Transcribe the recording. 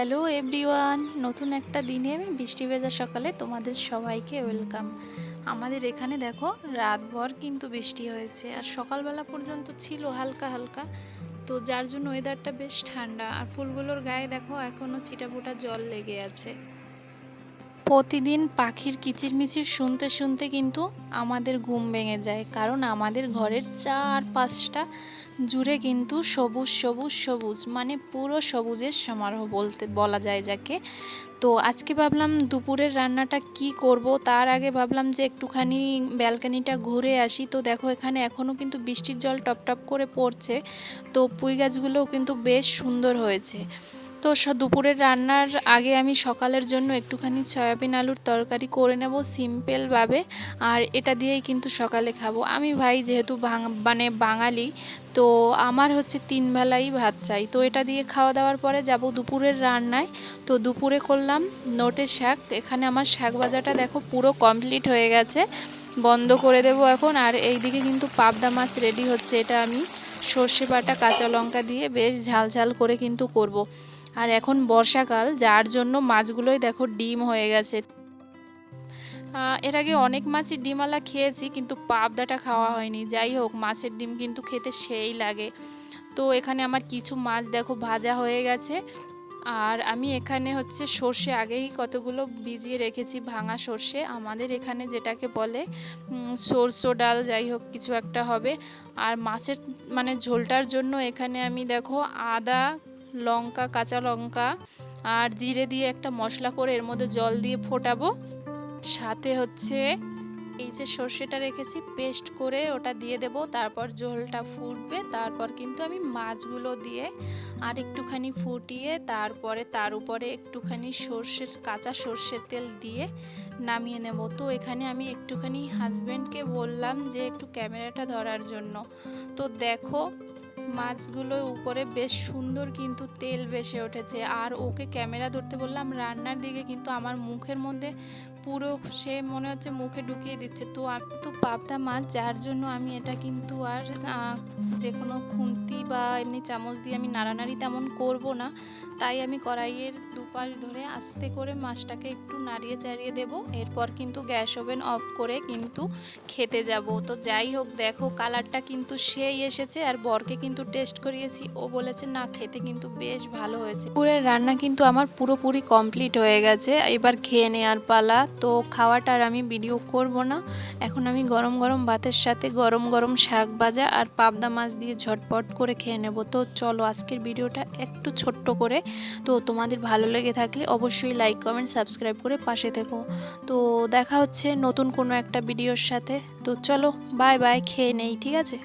Hello everyone নতুন একটা দিনে আমি বৃষ্টি ভেজা সকালে তোমাদের সবাইকে ওয়েলকাম আমাদের এখানে দেখো, রাতভর কিন্তু বৃষ্টি হয়েছে। আর সকালবেলা পর্যন্ত ছিল হালকা হালকা। তো যার জন্য ওয়েদারটা বেশ ঠান্ডা। আর ফুলগুলোর গায়ে দেখো এখনও ছিটাফোটা জল লেগে আছে। প্রতিদিন পাখির কিচিরমিচির শুনতে শুনতে কিন্তু আমাদের ঘুম ভেঙে যায়। কারণ আমাদের ঘরের চার পাঁচটা জুড়ে কিন্তু সবুজ সবুজ সবুজ মানে পুরো সবুজের সমারোহ বলতে, বলা যায় যাকে। তো আজকে ভাবলাম দুপুরের রান্নাটা কি করব, তার আগে ভাবলাম যে একটুখানি ব্যালকানিটা ঘুরে আসি। তো দেখো এখানে এখনও কিন্তু বৃষ্টির জল টপ টপ করে পড়ছে, তো পুঁই গাছগুলোও কিন্তু বেশ সুন্দর হয়েছে। তো দুপুরের রান্নার আগে আমি সকালের জন্য একটুখানি সয়াবিন আলুর তরকারি করে নেব সিম্পলভাবে, আর এটা দিয়েই কিন্তু সকালে খাব। আমি ভাই যেহেতু মানে বাঙালি, তো আমার হচ্ছে তিন বেলাই ভাত চাই। তো এটা দিয়ে খাওয়া দাওয়ার পরে যাব দুপুরের রান্নায়। তো দুপুরে করলাম নোটের শাক। এখানে আমার শাক ভাজাটা দেখো পুরো কমপ্লিট হয়ে গেছে, বন্ধ করে দেব এখন। আর এইদিকে কিন্তু পাবদা মাছ রেডি হচ্ছে, এটা আমি সর্ষে বাটা কাঁচা লঙ্কা দিয়ে বেশ ঝাল ঝাল করে কিন্তু করব। আর এখন বর্ষাকাল, যার জন্য মাছগুলোই দেখো ডিম হয়ে গেছে। এর আগে অনেক মাছই ডিমালা খেয়েছি, কিন্তু পাবদাটা খাওয়া হয়নি। যাই হোক, মাছের ডিম কিন্তু খেতে সেই লাগে। তো এখানে আমার কিছু মাছ দেখো ভাজা হয়ে গেছে। আর আমি এখানে হচ্ছে সর্ষে আগেই কতগুলো ভিজিয়ে রেখেছি, ভাঙা সর্ষে। আমাদের এখানে যেটাকে বলে সরষো ডাল, যাই হোক, কিছু একটা হবে। আর মাছের মানে ঝোলটার জন্য এখানে আমি দেখো আদা লঙ্কা, কাঁচা লঙ্কা আর জিরে দিয়ে একটা মশলা করে এর মধ্যে জল দিয়ে ফোটাবো। সাথে হচ্ছে এই যে সর্ষেটা রেখেছি, পেস্ট করে ওটা দিয়ে দেব। তারপর ঝোলটা ফুটবে। তারপর কিন্তু আমি মাছগুলো দিয়ে আর একটুখানি ফুটিয়ে তারপরে তার উপরে একটুখানি সর্ষের, কাঁচা সর্ষের তেল দিয়ে নামিয়ে নেব। তো এখানে আমি একটুখানি হাজব্যান্ডকে বললাম যে একটু ক্যামেরাটা ধরার জন্য। তো দেখো মাছগুলোর উপরে বেশ সুন্দর কিন্তু তেল ভেসে উঠেছে। আর ওকে ক্যামেরা ধরতে বললাম, রান্নার দিকে কিন্তু আমার মুখের মধ্যে পুরো সে মনে হচ্ছে মুখে ঢুকিয়ে দিচ্ছে। তো আমি তো পাবদা মাছ, যার জন্য আমি এটা কিন্তু আর যে কোনো খুন্তি বা এমনি চামচ দিয়ে আমি নাড়ানাড়ি তেমন করব না। তাই আমি কড়াইয়ের দুপাশ ধরে আস্তে করে মাছটাকে একটু নাড়িয়ে চাড়িয়ে দেব। এরপর কিন্তু গ্যাস ওভেন অফ করে কিন্তু খেতে যাব। তো যাই হোক, দেখো কালারটা কিন্তু সেই এসেছে আর বরকে কিন্তু টেস্ট করিয়েছি। ও বলেছে, না, খেতে কিন্তু বেশ ভালো হয়েছে। পুরের রান্না কিন্তু আমার পুরোপুরি কমপ্লিট হয়ে গেছে। এবার খেয়ে নেওয়ার পালা তো খাওয়াটা আর আমি ভিডিও করব না। এখন আমি গরম গরম ভাতের সাথে গরম গরম শাক ভাজা আর পাবদা মাছ দিয়ে ঝটপট করে খেয়ে নেব। তো চলো আজকের ভিডিওটা একটু ছোট্ট করে। তো তোমাদের ভালো লেগে থাকলে অবশ্যই লাইক কমেন্ট সাবস্ক্রাইব করে পাশে থেকো। তো দেখা হচ্ছে নতুন কোনো একটা ভিডিওর সাথে। তো চলো বাই বাই খেয়ে নেই, ঠিক আছে?